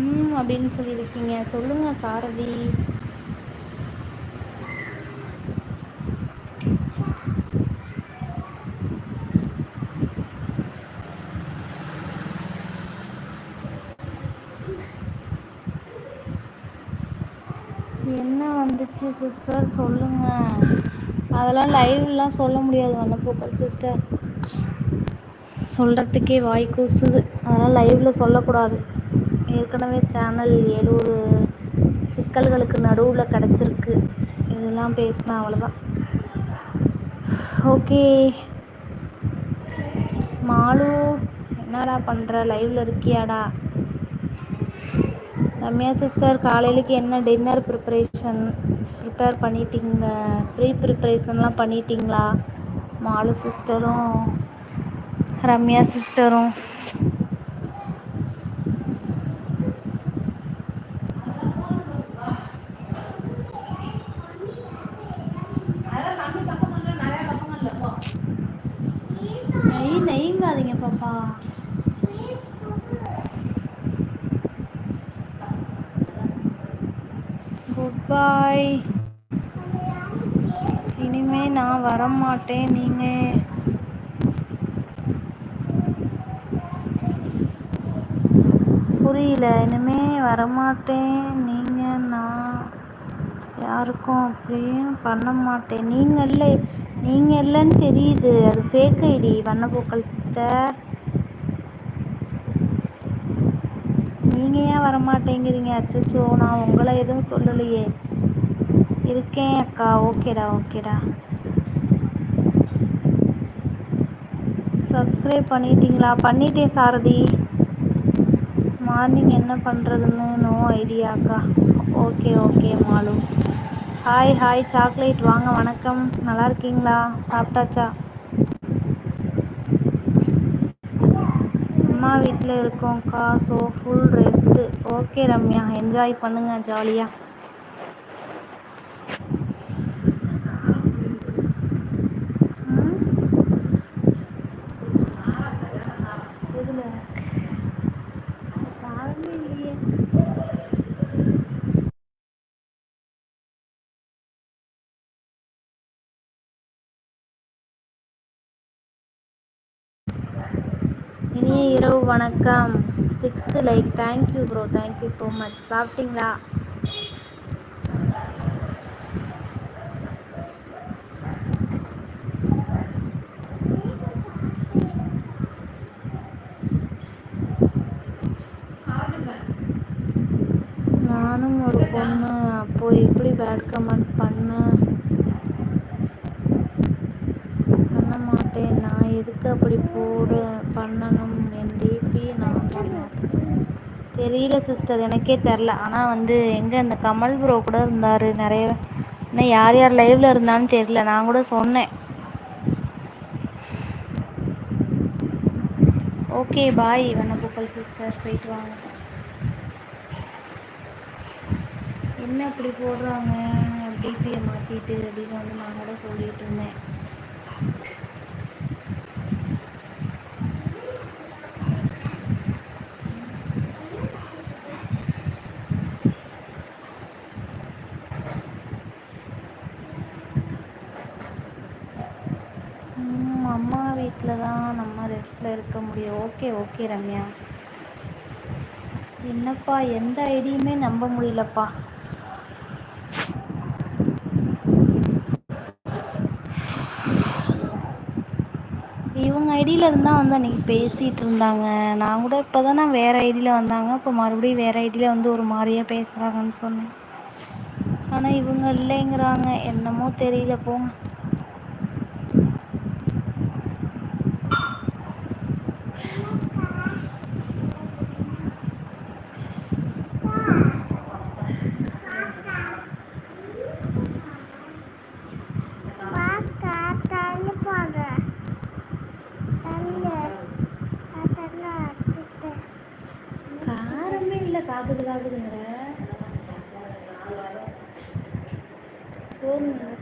ம் அப்படின்னு சொல்லியிருக்கீங்க. சொல்லுங்க சாரதி. என்ன வந்துச்சு சிஸ்டர் சொல்லுங்க. அதெல்லாம் லைவ்லாம் சொல்ல முடியாது வண்ணப்பூக்கள் சிஸ்டர் சொல்கிறதுக்கே வாய் கூசுது. அதெல்லாம் லைவில் சொல்லக்கூடாது. ஏற்கனவே சேனல் எழுபது சிக்கல்களுக்கு நடுவில் கிடச்சிருக்கு. இதெல்லாம் பேசினா அவ்வளோதான் ஓகே மாலு என்னடா பண்ணுற லைவில் இருக்கியாடா? ரம்யா சிஸ்டர் காலையிலக்கு என்ன டின்னர் ப்ரிப்பரேஷன் ப்ரிப்பேர் பண்ணிட்டீங்க? ப்ரீ ப்ரிப்பரேஷன்லாம் பண்ணிட்டீங்களா? மாலு சிஸ்டரும் ரம்யா சிஸ்டரும் நெய்ங்காதீங்க பாப்பா. குட் பாய் இனிமே நான் வரமாட்டேன் நீங்கள் புரியல இனிமே வரமாட்டேன் நீங்கள் நான். யாருக்கும் அப்படியும் பண்ண மாட்டேன். நீங்கள் இல்லை நீங்கள் இல்லைன்னு தெரியுது. அது ஃபேக் ஐடி வண்ணப்பூக்கள் சிஸ்டர் நீங்கள் ஏன் வரமாட்டேங்கிறீங்க? அச்சோ நான் உங்களை எதுவும் சொல்லலையே. இருக்கேன் அக்கா. ஓகேடா ஓகேடா சப்ஸ்கிரைப் பண்ணிட்டீங்களா? பண்ணிட்டேன் சாரதி. மார்னிங் என்ன பண்ணுறதுன்னு no ஐடியாக்கா okay okay Malu. Hi hi chocolate. வாங்க வணக்கம். நல்லா இருக்கீங்களா? சாப்பிட்டாச்சா? அம்மா வீட்டில் இருக்கோம்க்கா so full rest okay Ramya. Enjoy பண்ணுங்கள் ஜாலியாக இனிய இரவு வணக்கம். Sixth like thank you bro thank you so much சாப்பிட்டீங்களா? நானும் ஒரு பொண்ணு அப்போது எப்படி பேட் கமெண்ட் பண்ண மாட்டேன் நான் எதுக்கு அப்படி போடு பண்ணணும் என் டிபி நான் தெரியல சிஸ்டர் எனக்கே தெரில ஆனால் வந்து எங்கே இந்த கமல் ப்ரோ கூட இருந்தார். நிறைய இன்னும் யார் யார் லைவில் இருந்தான்னு தெரியல. நான் கூட சொன்னேன். ஓகே பாய் வண்ணப்பூக்கள் சிஸ்டர் போயிட்டு வாங்க. என்ன அப்படி போடுறாங்க? டிபியை மாற்றிட்டு அப்படின்னு வந்து நான் கூட சொல்லிட்டு இருந்தேன் ம், அம்மா வீட்டில் தான் நம்ம ரெஸ்ட்டில் இருக்க முடியும். Okay okay Ramya. என்னப்பா எந்த ஐடியுமே நம்ப முடியலப்பா. இவங்க ஐடியில் இருந்தால் வந்து அன்றைக்கி பேசிகிட்டு இருந்தாங்க. நான் கூட இப்போ தானே வேறு ஐடியில் வந்தாங்க. இப்போ மறுபடியும் வேறு ஐடியில் வந்து ஒரு மாதிரியாக பேசுகிறாங்கன்னு சொன்னேன். ஆனால் இவங்க இல்லைங்கிறாங்க. என்னமோ தெரியல போங்க. காரமே இல்லை காக்குது